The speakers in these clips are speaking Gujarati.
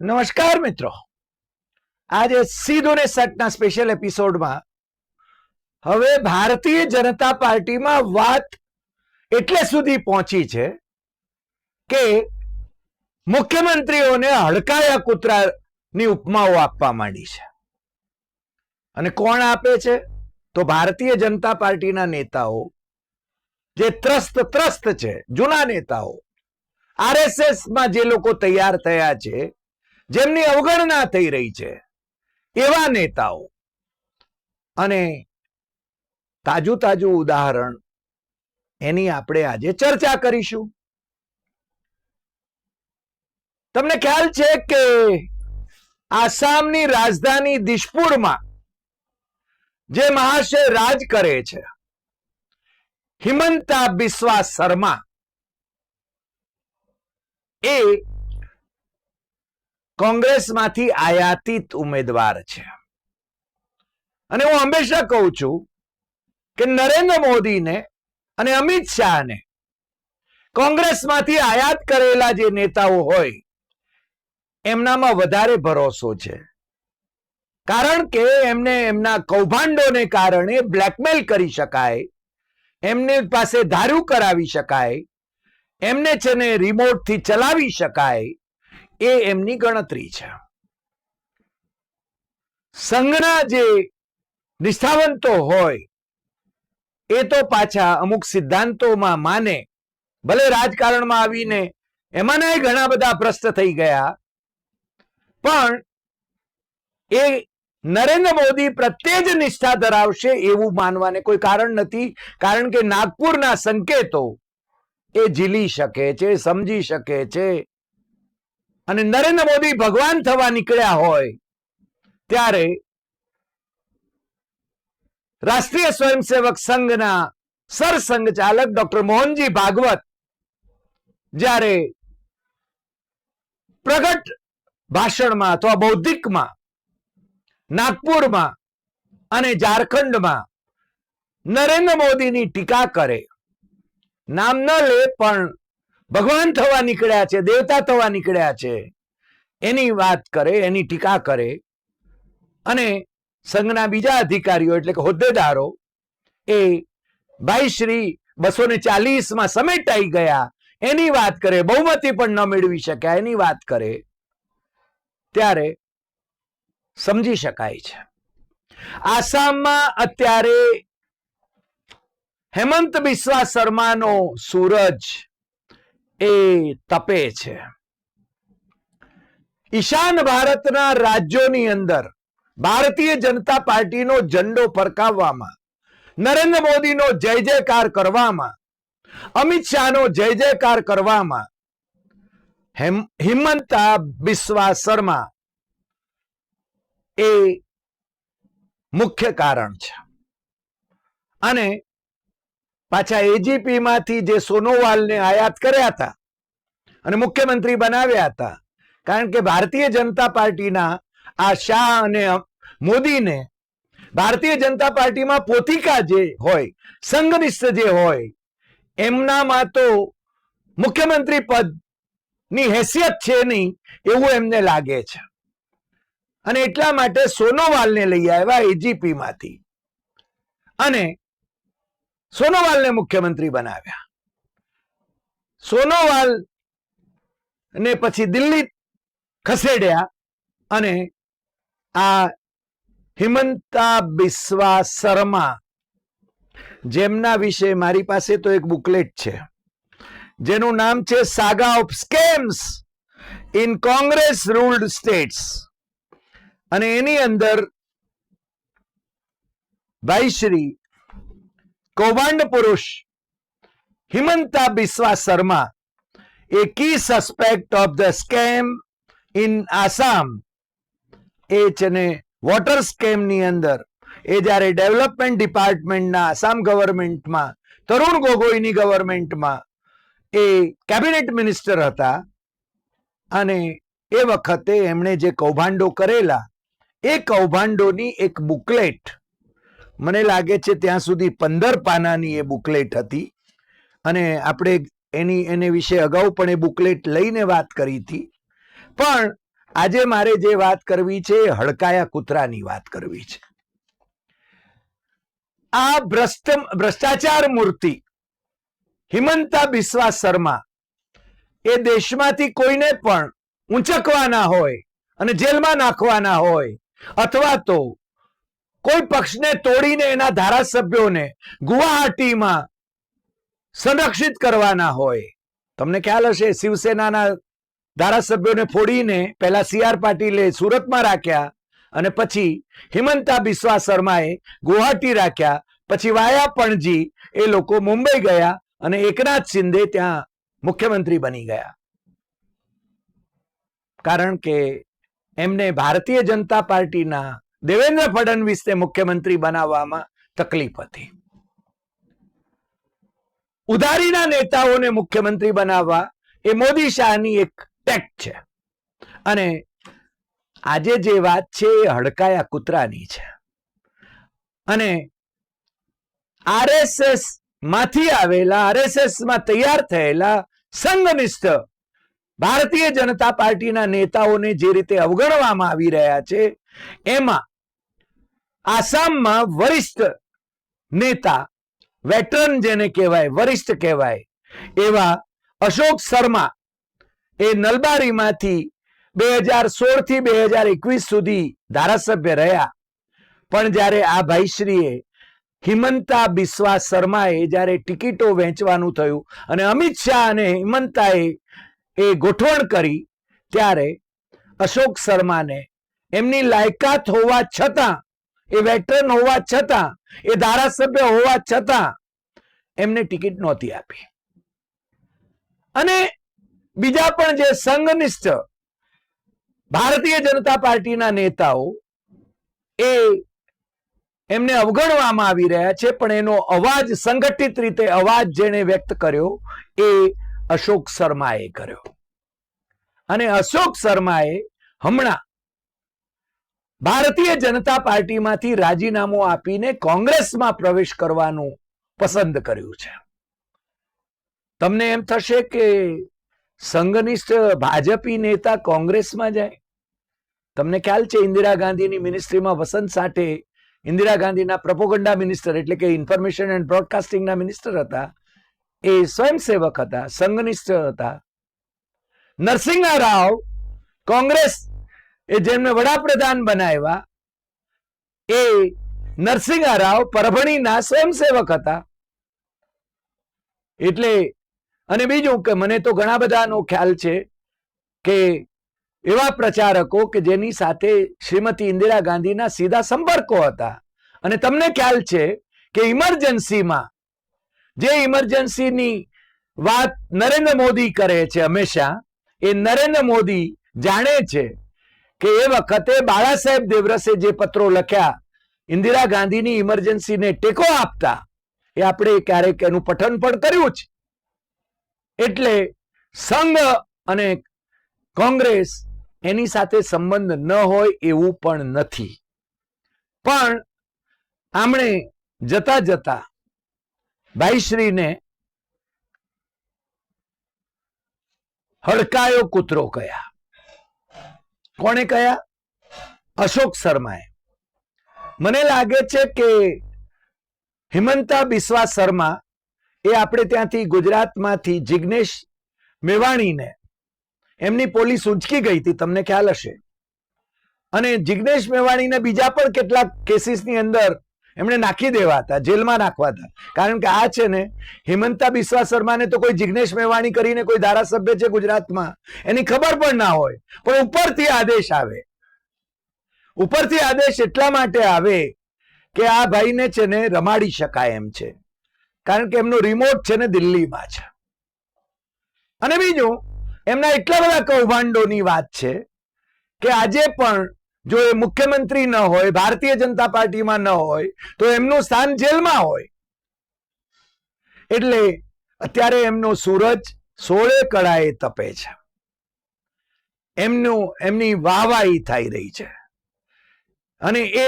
નમસ્કાર મિત્રો. આજે સીધો ને સટના સ્પેશિયલ એપિસોડમાં હવે ભારતીય જનતા પાર્ટીમાં વાત એટલે સુધી પહોંચી છે કે મુખ્યમંત્રીઓને હડકાયા કૂતરાની ઉપમાઓ આપવા માંડી છે. અને કોણ આપે છે? તો ભારતીય જનતા પાર્ટીના નેતાઓ. જે ત્રસ્ત ત્રસ્ત છે, જૂના નેતાઓ. આરએસએસમાં જે લોકો તૈયાર થયા છે જેમની અવગણના થઈ રહી છે. એવા નેતાઓ. અને તાજું તાજું ઉદાહરણ એની આપણે આજે ચર્ચા કરીશું. તમને ખ્યાલ છે કે આસામની રાજધાની દિશપુરમાં જે મહાશય રાજ કરે છે, હિમંતા બિસ્વા શર્મા એ કોંગ્રેસમાંથી આયાતિત ઉમેદવાર છે. અને હું હંમેશા કહું છું કે નરેન્દ્ર મોદીને અને અમિત શાહને કોંગ્રેસમાંથી આયાત કરેલા જે નેતાઓ હોય, એમનામાં વધારે ભરોસો છે. કારણ કે એમને એમના કૌભાંડોને કારણે બ્લેકમેલ કરી શકાય, એમને પાસે ધાર્યું કરાવી શકાય, એમને છે ને રિમોટથી ચલાવી શકાય એ એમની ગણતરી છે. સંઘના જે નિષ્ઠાવંતો હોય, એ તો પાછા અમુક સિદ્ધાંતોમાં માને. ભલે રાજકારણમાં આવીને એમાંના ઘણા બધા ભ્રષ્ટ થઈ ગયા, પણ એ નરેન્દ્ર મોદી પ્રત્યે જ નિષ્ઠા ધરાવશે એવું માનવાને કોઈ કારણ નથી, કારણ કે નાગપુરના સંકેતો એ ઝીલી શકે છે, સમજી શકે છે. અને નરેન્દ્ર મોદી ભગવાન થવા નીકળ્યા હોય, ત્યારે રાષ્ટ્રીય સ્વયંસેવક સંઘના સરસંઘ ચાલક ડોક્ટર મોહનજી ભાગવત જ્યારે પ્રગટ ભાષણમાં અથવા બૌદ્ધિકમાં નાગપુરમાં અને ઝારખંડમાં નરેન્દ્ર મોદીની ટીકા કરે, નામ ન લે પણ ભગવાન થવા નીકળ્યા છે, દેવતા થવા નીકળ્યા છે. એની વાત કરે, એની ટીકા કરે અને સંઘના બીજા અધિકારીઓ એટલે કે હોદ્દેદારો એ ભાઈ શ્રી બસો ને ચાલીસમાં સમેટાઈ ગયા. એની વાત કરે, બહુમતી પણ ન મેળવી શક્યા, એની વાત કરે. ત્યારે સમજી શકાય છે. આસામમાં અત્યારે હેમંત બિસ્વા શર્માનો સૂરજ એ તપે છે. ઈશાન ભારતના રાજ્યોની અંદર ભારતીય જનતા પાર્ટીનો ઝંડો ફરકાવવામાં, નરેન્દ્ર મોદીનો જય જયકાર કરવામાં, અમિત શાહનો જય જયકાર કરવામાં, હેમ- હિમંતા બિસ્વા શર્મા એ મુખ્ય કારણ છે. અને પાછા એજીપી માંથી જે સોનોવાલને આયાત કર્યા હતા અને મુખ્યમંત્રી બનાવ્યા હતા. કારણ કે ભારતીય જનતા પાર્ટીના આ શાહ અને મોદીને ભારતીય જનતા પાર્ટીમાં પોથિકા જે હોય, સંઘનિષ્ઠ જે હોય, એમનામાં તો મુખ્યમંત્રી પદની હેસિયત છે નહીં એવું એમને લાગે છે. અને એટલા માટે સોનોવાલને લઈ આવ્યા એજીપી માંથી અને સોનોવાલને મુખ્યમંત્રી બનાવ્યા. સોનોવાલ ને પછી દિલ્હી ખસેડ્યા અને આ હિમંતા બિસ્વા શર્મા, જેમના વિશે મારી પાસે તો એક બુકલેટ છે, જેનું નામ છે saga of scams in Congress ruled states. અને એની અંદર ભાઈ શ્રી કૌભાંડ પુરુષ Himanta Biswa Sarma, a key suspect of the scam in Assam એ છે ને વોટર સ્કેમની અંદર, એ જ્યારે ડેવલપમેન્ટ ડિપાર્ટમેન્ટના આસામ ગવર્મેન્ટમાં તરુણ ગોગોઈની ગવર્મેન્ટમાં એ કેબિનેટ મિનિસ્ટર હતા અને એ વખતે એમણે જે કૌભાંડો કરેલા, એ કૌભાંડોની એક બુકલેટ મને લાગે છે ત્યાં સુધી પંદર પાનાની એ બુકલેટ હતી. અને આપણે એની, એને વિશે અગાઉ પણ એ બુકલેટ લઈને વાત કરી હતી. પણ આજે મારે જે વાત કરવી છે એ હડકાયા કૂતરાની વાત કરવી છે. આ ભ્રષ્ટ ભ્રષ્ટાચાર મૂર્તિ હિમંતા બિસ્વા શર્મા એ દેશમાંથી કોઈને પણ ઊંચકવાના હોય અને જેલમાં નાખવાના હોય અથવા તો કોઈ પક્ષને તોડીને એના ધારાસભ્યોને ગુવાહાટીમાં સંરક્ષિત કરવાના હોય. તમને ખ્યાલ હશે, શિવસેનાના ધારાસભ્યોને ફોડીને પહેલા સી આર પાટીલે સુરતમાં રાખ્યા અને પછી હિમંતા બિસ્વા શર્માએ ગુવાહાટી રાખ્યા, પછી વાયા પણજી એ લોકો મુંબઈ ગયા અને એકનાથ શિંદે ત્યાં મુખ્યમંત્રી બની ગયા. કારણ કે એમને ભારતીય જનતા પાર્ટીના દેવેન્દ્ર ફડણવીસને મુખ્યમંત્રી બનાવવામાં તકલીફ હતી. ઉધારીના નેતાઓને મુખ્યમંત્રી બનાવવા એ મોદી શાહની એક ટેક છે. અને આજે જે વાત છે એ હડકાયા કૂતરાની છે. અને આરએસએસમાંથી આવેલા આરએસએસમાં તૈયાર થયેલા સંઘનિષ્ઠ ભારતીય જનતા પાર્ટીના નેતાઓને જે રીતે અવગણવામાં આવી રહ્યા છે, એમાં આસામમાં વરિષ્ઠ નેતા, વેટરન જેને કહેવાય, વરિષ્ઠ કહેવાય, એવા અશોક શર્મા એ નલબારીમાંથી બે હજાર સોળથી બે હજાર એકવીસ સુધી ધારાસભ્ય રહ્યા. પણ જ્યારે આ ભાઈશ્રીએ હિમંતા બિસ્વા શર્માએ જ્યારે ટિકિટો વહેંચવાનું થયું અને અમિત શાહ અને હિમંતાએ એ ગોઠવણ કરી, ત્યારે અશોક શર્માને એમની લાયકાત હોવા છતાં એ વેટરન હોવા છતાં, એ ધારાસભ્ય હોવા છતાં એમને ટિકિટ નહોતી આપી. અને બીજા પણ જે સંઘનિષ્ઠ ભારતીય જનતા પાર્ટીના નેતાઓ, એ એમને અવગણવામાં આવી રહ્યા છે, પણ એનો અવાજ સંગઠિત રીતે અવાજ જેને વ્યક્ત કર્યો, એ અશોક શર્માએ કર્યો. અને અશોક શર્માએ હમણાં ભારતીય જનતા પાર્ટીમાંથી રાજીનામું આપીને કોંગ્રેસમાં પ્રવેશ કરવાનું પસંદ કર્યું છે. તમને એમ થશે કે સંઘનિષ્ઠ ભાજપી નેતા કોંગ્રેસમાં જાય? તમને ખ્યાલ છે ઇન્દિરા ગાંધીની મિનિસ્ટ્રીમાં વસંત સાઠે ઇન્દિરા ગાંધીના પ્રપોગંડા મિનિસ્ટર એટલે કે ઇન્ફોર્મેશન એન્ડ બ્રોડકાસ્ટિંગના મિનિસ્ટર હતા. એ સ્વયંસેવક હતા, સંઘનિષ્ઠ હતા. નરસિંહ રાવ કોંગ્રેસ એ જેમને વડાપ્રધાન બનાવ્યા, એ નરસિંહ રાવ પરભણીના સ્વયંસેવક હતા. એટલે અને બીજું કે મને તો ઘણા બધાનો ખ્યાલ છે કે એવા પ્રચારકો કે જેની સાથે શ્રીમતી ઇન્દિરા ગાંધીના સીધા સંપર્કો હતા. અને તમને ખ્યાલ છે કે ઇમરજન્સીમાં, જે ઇમરજન્સીની વાત નરેન્દ્ર મોદી કરે છે હંમેશા, એ નરેન્દ્ર મોદી જાણે છે કે એ વખતે બાળા સાહેબ દેવરસે જે પત્રો લખ્યા, ઇન્દિરા ગાંધીની ઇમરજન્સીને ટેકો આપતા, એ આપણે ક્યારેક એનું પઠન પણ કર્યું છે એટલે સંઘ અને કોંગ્રેસ એની સાથે સંબંધ ન હોય એવું પણ નથી. પણ આમણે જતા જતા ભાઈશ્રીને હડકાયો કૂતરો કયા કોણે કયા? અશોક શર્માએ. મને લાગે છે કે હિમંતા બિસ્વા શર્મા એ આપણે ત્યાંથી ગુજરાતમાંથી જિગ્નેશ મેવાણીને એમની પોલીસ ઉંચકી ગઈ હતી, તમને ખ્યાલ હશે. અને જિગ્નેશ મેવાણીને બીજા પણ કેટલાક કેસીસની અંદર એમણે નાખી દેવા હતા, જેલમાં નાખવા હતા. કારણ કે આ છે ને, હિમંતા બિસ્વા શર્માને તો કોઈ જિગ્નેશ મેવાણી કરીને કોઈ ધારાસભ્ય છે ગુજરાતમાં, એની ખબર પણ ના હોય. પણ ઉપરથી આદેશ આવે. ઉપરથી આદેશ એટલા માટે આવે કે આ ભાઈને છે ને રમાડી શકાય એમ છે. કારણ કે એમનો રિમોટ છે ને દિલ્હીમાં છે. અને બીજું, એમના એટલા બધા કૌભાંડોની વાત છે કે આજે પણ જો એ મુખ્યમંત્રી ન હોય, ભારતીય જનતા પાર્ટીમાં ન હોય, તો એમનું સ્થાન જેલમાં હોય. એટલે અત્યારે એમનો સૂરજ સોળે કળાએ તપે છે. એમનું, એમની વાહવાહી થઈ રહી છે. અને એ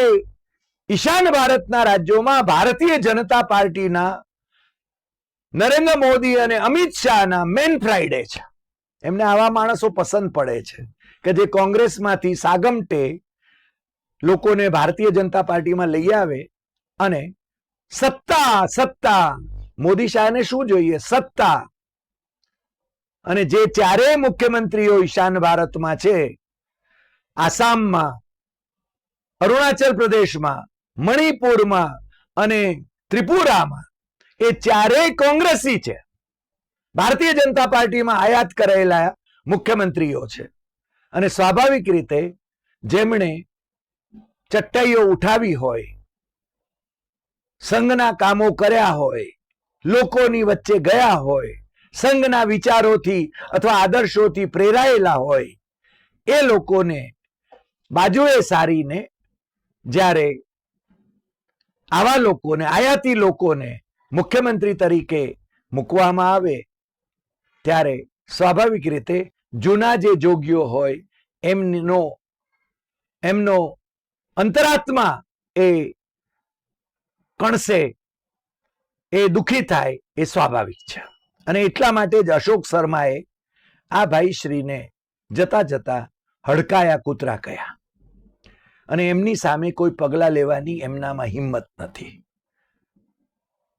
ઈશાન ભારતના રાજ્યોમાં ભારતીય જનતા પાર્ટીના નરેન્દ્ર મોદી અને અમિત શાહના મેન ફ્રાઈડે છે. એમને આવા માણસો પસંદ પડે છે કે જે કોંગ્રેસમાંથી સાગમટે લોકોને ભારતીય જનતા પાર્ટીમાં લઈ આવે અને સત્તા સત્તા, મોદી શાહને શું જોઈએ? સત્તા. અને જે ચારેય મુખ્યમંત્રીઓ ઈશાન ભારતમાં છે, આસામમાં, અરુણાચલ પ્રદેશમાં, મણિપુરમાં અને ત્રિપુરામાં, એ ચારેય કોંગ્રેસી છે. ભારતીય જનતા પાર્ટીમાં આયાત કરેલા મુખ્યમંત્રીઓ છે. અને સ્વાભાવિક રીતે જેમણે ચટ્ટાઈઓ ઉઠાવી હોય, સંઘના કામો કર્યા હોય, લોકોની વચ્ચે ગયા હોય, સંઘના વિચારોથી અથવા આદર્શોથી પ્રેરાયેલા હોય, એ લોકોને બાજુએ સારીને જ્યારે આવા લોકોને, આયાતી લોકોને મુખ્યમંત્રી તરીકે મૂકવામાં આવે ત્યારે સ્વાભાવિક રીતે જૂના જે જોગીઓ હોય, એમનો એમનો અંતરાત્મા એ કણસે એ દુખી થાય એ સ્વાભાવિક છે. અને એટલા માટે જ અશોક શર્માએ આ ભાઈ શ્રીને જતા જતા હડકાયા કૂતરા કયા અને એમની સામે કોઈ પગલા લેવાની એમનામાં હિંમત નથી.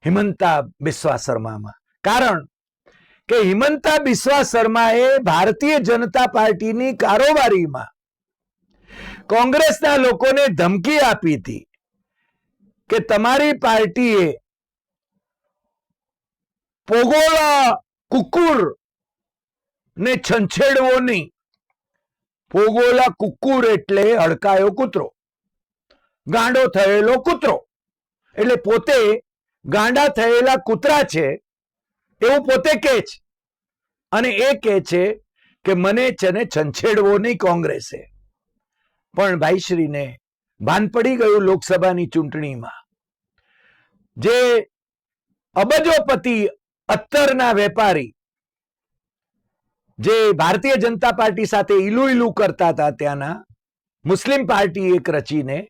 હિમંતા બિસ્વા શર્મામાં. કારણ કે હિમંતા બિસ્વા શર્માએ ભારતીય જનતા પાર્ટીની કારોબારીમાં કોંગ્રેસના લોકોને ધમકી આપી હતી કે તમારી પાર્ટીએ પોગોલા કુકુર ને છંછેડવો નહીં. પોગોલા કુકુર એટલે હડકાયો કૂતરો, ગાંડો થયેલો કૂતરો. એટલે પોતે ગાંડા થયેલા કૂતરા છે એવું પોતે કે છે. અને એ કે છે કે મને છે છંછેડવો નહીં કોંગ્રેસે. પણ ભાઈશ્રીને ભાન પડી ગયું લોકસભાની ચૂંટણીમાં. જે અબજોપતિ અત્તરના વેપારી જે ભારતીય જનતા પાર્ટી સાથે ઈલુ ઈલુ કરતા હતા ત્યાંના, મુસ્લિમ પાર્ટી એક રચીને,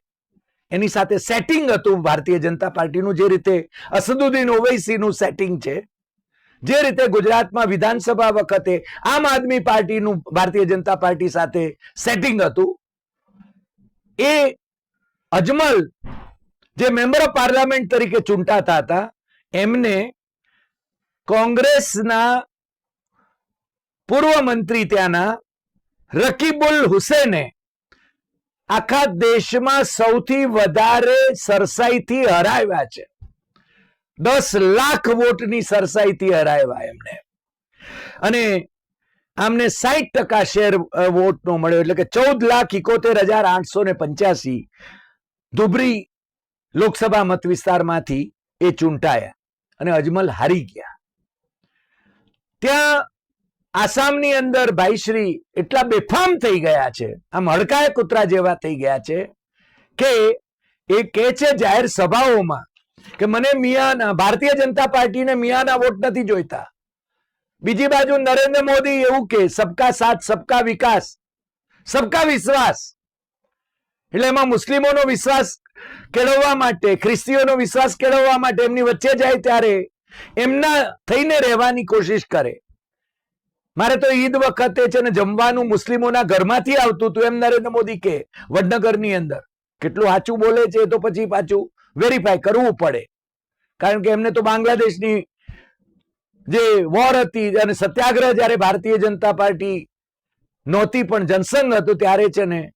એની સાથે સેટિંગ હતું ભારતીય જનતા પાર્ટીનું જે રીતે અસદુદ્દીન ઓવૈસીનું સેટિંગ છે. જે રીતે ગુજરાતમાં વિધાનસભા વખતે આમ આદમી પાર્ટીનું ભારતીય જનતા પાર્ટી સાથે સેટિંગ હતું, એ અજમલ જે મેમ્બર ઓફ પાર્લામેન્ટ તરીકે ચૂંટાતા હતા, એમને કોંગ્રેસના પૂર્વ મંત્રી ત્યાંના રકીબુલ હુસેને આખા દેશમાં સૌથી વધારે સરસાઈથી હરાવ્યા છે. દસ લાખ વોટની સરસાઈથી હરાવ્યા એમને અને આમને સાહીઠ ટકા શેર વોટ વોટનો મળ્યો, એટલે કે ચૌદ લાખ ઇકોતેર હજાર આઠસો ને પંચ્યાસી ધુબરી લોકસભા મત વિસ્તારમાંથી એ ચૂંટાયા અને અજમલ હારી ગયા. ત્યાં આસામની અંદર ભાઈશ્રી એટલા બેફામ થઈ ગયા છે, આમ હડકાય કૂતરા જેવા થઈ ગયા છે કે એ કે છે જાહેર સભાઓમાં કે મને મિયાના, ભારતીય જનતા પાર્ટીને મિયાના વોટ નથી જોઈતા. બીજી બાજુ નરેન્દ્ર મોદી એવું કે, સબકા સાથ, સબકા વિકાસ, સબકા વિશ્વાસ. એટલે એમાં મુસ્લિમોનો વિશ્વાસ કેળવવા માટે, ખ્રિસ્તીઓનો વિશ્વાસ કેળવવા માટે એમની વચ્ચે જાય ત્યારે એમના થઈને રહેવાની કોશિશ કરે. મારે તો ઈદ વખતે છે ને જમવાનું મુસ્લિમોના ઘરમાંથી આવતું હતું, એમ નરેન્દ્ર મોદી કે, વડનગરની અંદર. કેટલું સાચું બોલે છે તો પછી પાછું વેરીફાઈ કરવું પડે. કારણ કે એમને તો બાંગ્લાદેશની જે વોર હતી અને સત્યાગ્રહ જ્યારે ભારતીય જનતા પાર્ટી નહોતી પણ જનસંઘ હતું ત્યારે છે ને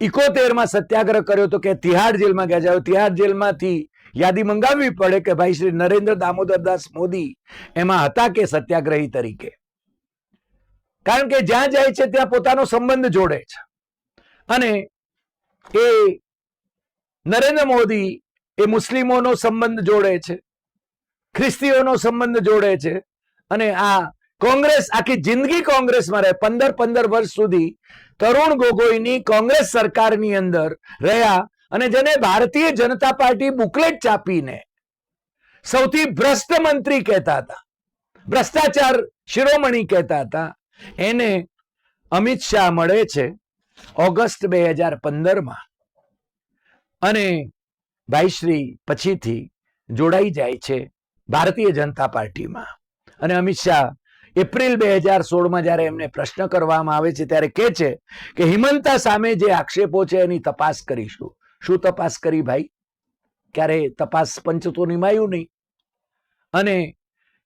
ઇકોતેરમાં સત્યાગ્રહ કર્યો તો કે તિહાડ જેલમાં ગયા. જાય તિહાડ જેલમાંથી યાદી મંગાવવી પડે કે ભાઈ શ્રી નરેન્દ્ર દામોદર દાસ મોદી એમાં હતા કે સત્યાગ્રહી તરીકે. કારણ કે જ્યાં જાય છે ત્યાં પોતાનો સંબંધ જોડે છે. અને એ નરેન્દ્ર મોદી એ મુસ્લિમોનો સંબંધ જોડે છે. ખ્રિસ્તીઓનો સંબંધ જોડે છે. અને આ કોંગ્રેસ, આખી જિંદગી કોંગ્રેસમાં રહે. પંદર પંદર વર્ષ સુધી તરુણ ગોગોઈની કોંગ્રેસ સરકારની અંદર રહ્યા અને જેને ભારતીય જનતા પાર્ટી બુકલેટ ચાપીને સૌથી ભ્રષ્ટ મંત્રી કહેતા હતા. ભ્રષ્ટાચાર શિરોમણી કહેતા હતા. એને અમિત શાહ મળે છે ઓગસ્ટ બે હજાર પંદરમાં. અને ભાઈશ્રી પછીથી જોડાઈ જાય છે ભારતીય જનતા પાર્ટીમાં. અને અમિત શાહ એપ્રિલ બે હજાર સોળમાં જ્યારે એમને પ્રશ્ન કરવામાં આવે છે ત્યારે કે છે કે હિમંતા સામે જે આક્ષેપો છે એની તપાસ કરીશું. શું તપાસ કરી ભાઈ? ક્યારે તપાસ પંચ તો નિમાયું નહીં. અને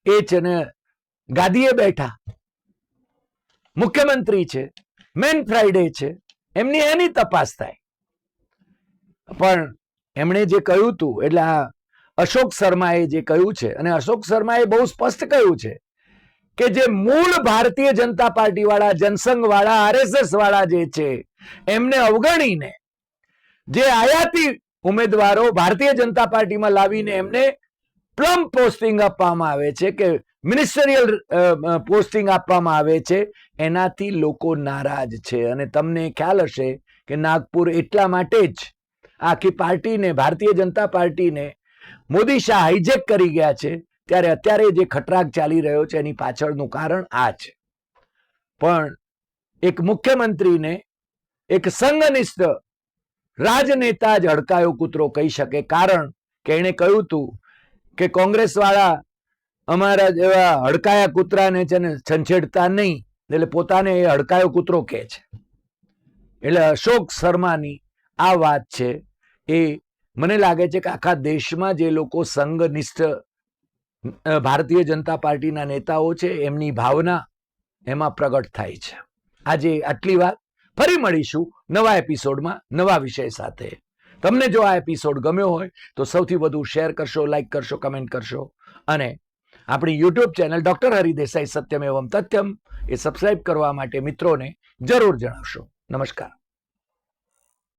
એ છે ને ગાદીએ બેઠા. મુખ્યમંત્રી છે, મેન ફ્રાઈડે છે, એમની એની તપાસ થાય. પણ એમણે જે કહ્યું હતું એટલે આ અશોક શર્માએ જે કહ્યું છે, અને અશોક શર્માએ બહુ સ્પષ્ટ કહ્યું છે કે જે મૂળ ભારતીય જનતા પાર્ટી વાળા જનસંઘ વાળા આરએસએસ વાળા જે છે, એમને અવગણીને જે આયાતી ઉમેદવારો ભારતીય જનતા પાર્ટીમાં લાવીને એમને પ્લમ પોસ્ટિંગ આપવામાં આવે છે કે મિનિસ્ટરિયલ પોસ્ટિંગ આપવામાં આવે છે, એનાથી લોકો નારાજ છે. અને તમને ખ્યાલ હશે કે નાગપુર એટલા માટે જ આખી પાર્ટીને, ભારતીય જનતા પાર્ટીને મોદી શાહ હાઈજેક કરી ગયા છે. ત્યારે અત્યારે જે ખટરાગ ચાલી રહ્યો છે, એની પાછળનું કારણ આ છે. પણ એક મુખ્યમંત્રીને એક સંઘનિષ્ઠ રાજનેતા જ હડકાયો કૂતરો કહી શકે. કારણ કે એણે કહ્યું હતું કે કોંગ્રેસ વાળા અમારા જેવા હડકાયા કૂતરાને છે ને છંછેડતા નહીં, એટલે પોતાને એ હડકાયો કૂતરો કહે છે. એટલે અશોક શર્માની આ વાત છે. એ મને લાગે છે કે આખા દેશમાં જે લોકો સંઘનિષ્ઠ ભારતીય જનતા પાર્ટીના નેતાઓ છે, એમની ભાવના એમાં પ્રગટ થાય છે. આજે આટલી વાત. ફરી મળીશું નવા એપિસોડમાં, નવા વિષય સાથે. તમને જો આ એપિસોડ ગમ્યો હોય, તો સૌથી વધુ શેર કરશો, લાઈક કરશો, કમેન્ટ કરશો. અને આપણી YouTube channel doctor Hari Desai Satyam Evam Tathyam એ સબસ્ક્રાઇબ કરવા માટે મિત્રોને જરૂર જણાવશો. નમસ્કાર.